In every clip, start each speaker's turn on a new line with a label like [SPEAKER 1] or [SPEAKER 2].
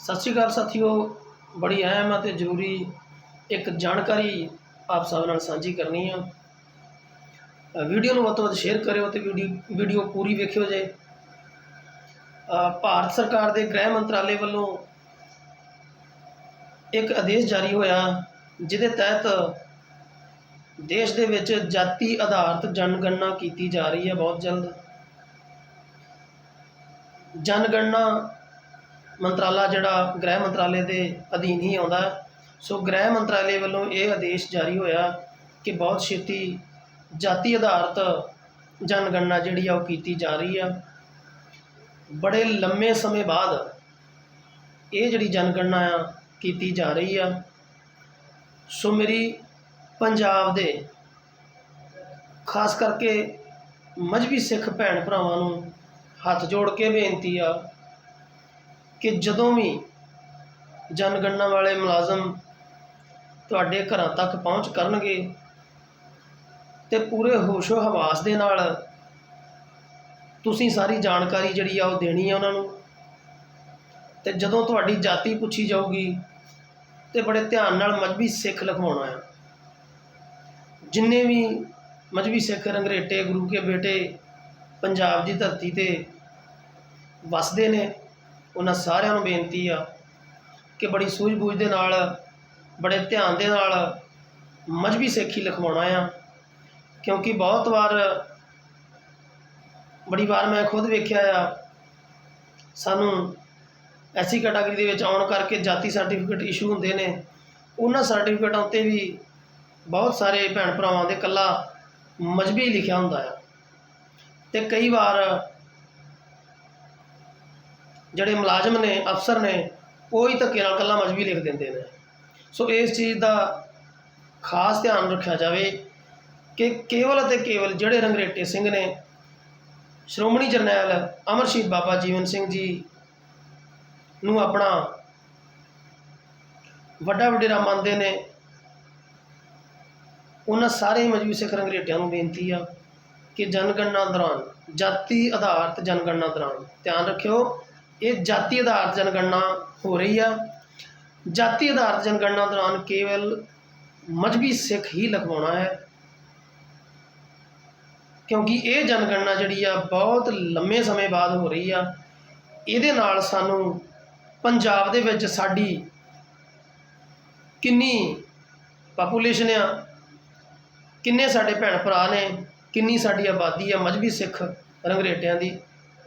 [SPEAKER 1] ਸਤਿ ਸ਼੍ਰੀ ਅਕਾਲ ਸਾਥੀਓ, ਬੜੀ ਅਹਿਮ ਅਤੇ ਜ਼ਰੂਰੀ ਇੱਕ ਜਾਣਕਾਰੀ ਆਪ ਸਭ ਨਾਲ ਸਾਂਝੀ ਕਰਨੀ ਆ। ਵੀਡੀਓ ਨੂੰ ਵੱਧ ਤੋਂ ਵੱਧ ਸ਼ੇਅਰ ਕਰਿਓ ਤੇ ਵੀਡੀਓ ਵੀਡੀਓ ਪੂਰੀ ਵੇਖਿਓ ਜੇ। ਭਾਰਤ ਸਰਕਾਰ ਦੇ ਗ੍ਰਹਿ ਮੰਤਰਾਲੇ ਵੱਲੋਂ ਇੱਕ ਆਦੇਸ਼ ਜਾਰੀ ਹੋਇਆ, ਜਿਹਦੇ ਤਹਿਤ ਦੇਸ਼ ਦੇ ਵਿੱਚ ਜਾਤੀ ਆਧਾਰਿਤ ਜਨਗਣਨਾ ਕੀਤੀ ਜਾ ਰਹੀ ਹੈ ਬਹੁਤ ਜਲਦ। ਜਨਗਣਨਾ ਮੰਤਰਾਲਾ ਜਿਹੜਾ ਗ੍ਰਹਿ ਮੰਤਰਾਲੇ ਦੇ ਅਧੀਨ ਹੀ ਆਉਂਦਾ। ਸੋ ਗ੍ਰਹਿ ਮੰਤਰਾਲੇ ਵੱਲੋਂ ਇਹ ਆਦੇਸ਼ ਜਾਰੀ ਹੋਇਆ ਕਿ ਬਹੁਤ ਛੇਤੀ ਜਾਤੀ ਆਧਾਰਿਤ ਜਨਗਣਨਾ ਜਿਹੜੀ ਆ ਉਹ ਕੀਤੀ ਜਾ ਰਹੀ ਆ। ਬੜੇ ਲੰਮੇ ਸਮੇਂ ਬਾਅਦ ਇਹ ਜਿਹੜੀ ਜਨਗਣਨਾ ਆ ਕੀਤੀ ਜਾ ਰਹੀ ਆ। ਸੋ ਮੇਰੀ ਪੰਜਾਬ ਦੇ ਖਾਸ ਕਰਕੇ ਮਜਬੀ ਸਿੱਖ ਭੈਣ ਭਰਾਵਾਂ ਨੂੰ ਹੱਥ ਜੋੜ ਕੇ ਬੇਨਤੀ ਆ ਕਿ ਜਦੋਂ ਵੀ ਜਨਗਣਨਾ ਵਾਲੇ ਮੁਲਾਜ਼ਮ ਤੁਹਾਡੇ ਘਰਾਂ ਤੱਕ ਪਹੁੰਚ ਕਰਨਗੇ ਤੇ ਪੂਰੇ ਹੋਸ਼ੋ ਹਵਾਸ ਦੇ ਨਾਲ ਤੁਸੀਂ ਸਾਰੀ ਜਾਣਕਾਰੀ ਜਿਹੜੀ ਆ ਉਹ ਦੇਣੀ ਆ ਉਹਨਾਂ ਨੂੰ, ਤੇ ਜਦੋਂ ਤੁਹਾਡੀ ਜਾਤੀ ਪੁੱਛੀ ਜਾਊਗੀ ਤੇ ਬੜੇ ਧਿਆਨ ਨਾਲ ਮਜਬੀ ਸਿੱਖ ਲਿਖਵਾਉਣਾ ਆ। ਜਿੰਨੇ ਵੀ ਮਜਬੀ ਸਿੱਖ ਰੰਗਰੇਟੇ ਗੁਰੂ ਕੇ ਬੇਟੇ ਪੰਜਾਬ ਦੀ ਧਰਤੀ ਤੇ ਵਸਦੇ ਨੇ ਉਹਨਾਂ ਸਾਰਿਆਂ ਨੂੰ ਬੇਨਤੀ ਆ ਕਿ ਬੜੀ ਸੂਝ-ਬੂਝ ਦੇ ਨਾਲ, ਬੜੇ ਧਿਆਨ ਦੇ ਨਾਲ ਮਜਬੀ ਸਿੱਖੀ ਲਿਖਵਾਉਣਾ ਆ। ਕਿਉਂਕਿ ਬਹੁਤ ਵਾਰ ਬੜੀ ਵਾਰ ਮੈਂ ਖੁਦ ਵੇਖਿਆ ਆ, ਸਾਨੂੰ ਐਸੀ ਕੈਟਾਗਰੀ ਦੇ ਵਿੱਚ ਆਉਣ ਕਰਕੇ ਜਾਤੀ ਸਰਟੀਫਿਕੇਟ ਇਸ਼ੂ ਹੁੰਦੇ ਨੇ। ਉਹਨਾਂ ਸਰਟੀਫਿਕੇਟਾਂ ਉੱਤੇ ਵੀ ਬਹੁਤ ਸਾਰੇ ਭੈਣ ਭਰਾਵਾਂ ਦੇ ਕੱਲਾ ਮਜਬੀ ਲਿਖਿਆ ਹੁੰਦਾ ਆ। ਤੇ ਕਈ ਵਾਰ ਜਿਹੜੇ ਮੁਲਾਜ਼ਮ ਨੇ, ਅਫਸਰ ਨੇ, ਉਹ ਹੀ ਧੱਕੇ ਨਾਲ ਕੱਲਾ ਮਜਬੀ ਲਿਖ ਦਿੰਦੇ ਨੇ। ਸੋ ਇਸ ਚੀਜ਼ ਦਾ ਖਾਸ ਧਿਆਨ ਰੱਖਿਆ ਜਾਵੇ ਕਿ ਕੇਵਲ ਅਤੇ ਕੇਵਲ ਜਿਹੜੇ ਰੰਗਰੇਟੇ ਸਿੰਘ ਨੇ, ਸ਼੍ਰੋਮਣੀ ਜਰਨੈਲ ਅਮਰਸ਼ੀਤ ਬਾਬਾ ਜੀਵਨ ਸਿੰਘ ਜੀ ਨੂੰ ਆਪਣਾ ਵੱਡਾ ਵਡੇਰਾ ਮੰਨਦੇ ਨੇ, ਉਹਨਾਂ ਸਾਰੇ ਮਜਬੀ ਸਿੱਖ ਰੰਗਰੇਟਿਆਂ ਨੂੰ ਬੇਨਤੀ ਆ ਕਿ ਜਨਗਣਨਾ ਦੌਰਾਨ, ਜਾਤੀ ਆਧਾਰਿਤ ਜਨਗਣਨਾ ਦੌਰਾਨ ਧਿਆਨ ਰੱਖਿਓ। ਇਹ ਜਾਤੀ ਆਧਾਰਿਤ ਜਨਗਣਨਾ ਹੋ ਰਹੀ ਆ। ਜਾਤੀ ਆਧਾਰਿਤ ਜਨਗਣਨਾ ਦੌਰਾਨ ਕੇਵਲ ਮਜਬੀ ਸਿੱਖ ਹੀ ਲਗਵਾਉਣਾ ਹੈ। ਕਿਉਂਕਿ ਇਹ ਜਨਗਣਨਾ ਜਿਹੜੀ ਆ, ਬਹੁਤ ਲੰਮੇ ਸਮੇਂ ਬਾਅਦ ਹੋ ਰਹੀ ਆ। ਇਹਦੇ ਨਾਲ ਸਾਨੂੰ ਪੰਜਾਬ ਦੇ ਵਿੱਚ ਸਾਡੀ ਕਿੰਨੀ ਪਾਪੂਲੇਸ਼ਨ ਆ, ਕਿੰਨੇ ਸਾਡੇ ਭੈਣ ਭਰਾ ਨੇ, ਕਿੰਨੀ ਸਾਡੀ ਆਬਾਦੀ ਆ ਮਜਬੀ ਸਿੱਖ ਰੰਗਰੇਟਿਆਂ ਦੀ,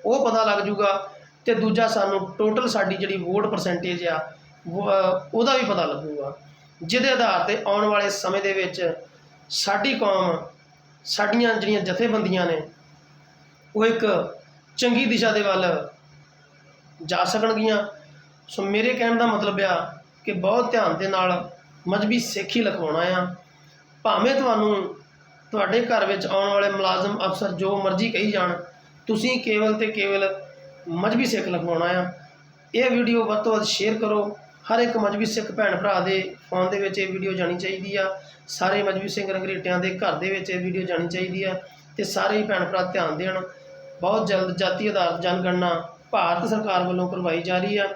[SPEAKER 1] ਉਹ ਪਤਾ ਲੱਗ ਜੂਗਾ। ਤੇ ਦੂਜਾ ਸਾਨੂੰ ਟੋਟਲ ਸਾਡੀ ਜਿਹੜੀ ਵੋਟ ਪਰਸੈਂਟੇਜ ਆ ਉਹ, ਉਹਦਾ ਵੀ ਪਤਾ ਲੱਗੂਗਾ। ਜਿਹਦੇ ਆਧਾਰ ਤੇ ਆਉਣ ਵਾਲੇ ਸਮੇਂ ਦੇ ਵਿੱਚ ਸਾਡੀ ਕੌਮ ਸਾਡੀਆਂ ਜਿਹੜੀਆਂ ਜਥੇਬੰਦੀਆਂ ਨੇ ਉਹ ਇੱਕ ਚੰਗੀ ਦਿਸ਼ਾ ਦੇ ਵੱਲ ਜਾ ਸਕਣਗੀਆਂ। ਸੋ ਮੇਰੇ ਕਹਿਣ ਦਾ ਮਤਲਬ ਆ ਕਿ ਬਹੁਤ ਧਿਆਨ ਦੇ ਨਾਲ ਮਜਬੀ ਸਿੱਖ ਹੀ ਲਿਖਵਾਉਣਾ ਆ। ਭਾਵੇਂ ਤੁਹਾਨੂੰ ਤੁਹਾਡੇ ਘਰ ਵਿੱਚ ਆਉਣ ਵਾਲੇ ਮੁਲਾਜ਼ਮ ਅਫਸਰ ਜੋ ਮਰਜ਼ੀ ਕਹੀ ਜਾਣ ਤੁਸੀਂ ਕੇਵਲ ਤੇ ਕੇਵਲ ਮਜਬੀ ਸਿੱਖ ਲਿਖਵਾਉਣਾ ਆ। ਇਹ ਵੀਡੀਓ ਵੱਧ ਤੋਂ ਵੱਧ ਸ਼ੇਅਰ ਕਰੋ। ਹਰ ਇੱਕ ਮਜਬੀ ਸਿੱਖ ਭੈਣ ਭਰਾ ਦੇ ਫੋਨ ਦੇ ਵਿੱਚ ਇਹ ਵੀਡੀਓ ਜਾਣੀ ਚਾਹੀਦੀ ਆ। ਸਾਰੇ ਮਜਬੀ ਸਿੰਘ ਰੰਗਰੇਟਿਆਂ ਦੇ ਘਰ ਦੇ ਵਿੱਚ ਇਹ ਵੀਡੀਓ ਜਾਣੀ ਚਾਹੀਦੀ ਆ ਤੇ ਸਾਰੇ ਹੀ ਭੈਣ ਭਰਾ ਧਿਆਨ ਦੇਣ। ਬਹੁਤ ਜਲਦ ਜਾਤੀ ਆਧਾਰਿਤ ਜਨਗਣਨਾ ਭਾਰਤ ਸਰਕਾਰ ਵੱਲੋਂ ਕਰਵਾਈ ਜਾ ਰਹੀ ਆ,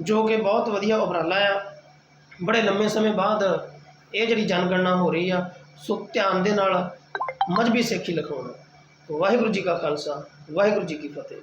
[SPEAKER 1] ਜੋ ਕਿ ਬਹੁਤ ਵਧੀਆ ਉਪਰਾਲਾ ਆ। ਬੜੇ ਲੰਮੇ ਸਮੇਂ ਬਾਅਦ ਇਹ ਜਿਹੜੀ ਜਨਗਣਨਾ ਹੋ ਰਹੀ ਆ, ਸੋ ਧਿਆਨ ਦੇ ਨਾਲ ਮਜਬੀ ਸਿੱਖੀ ਲਿਖਾਉਣਾ। ਵਾਹਿਗੁਰੂ ਜੀ ਕਾ ਖਾਲਸਾ, ਵਾਹਿਗੁਰੂ ਜੀ ਕੀ ਫਤਿਹ।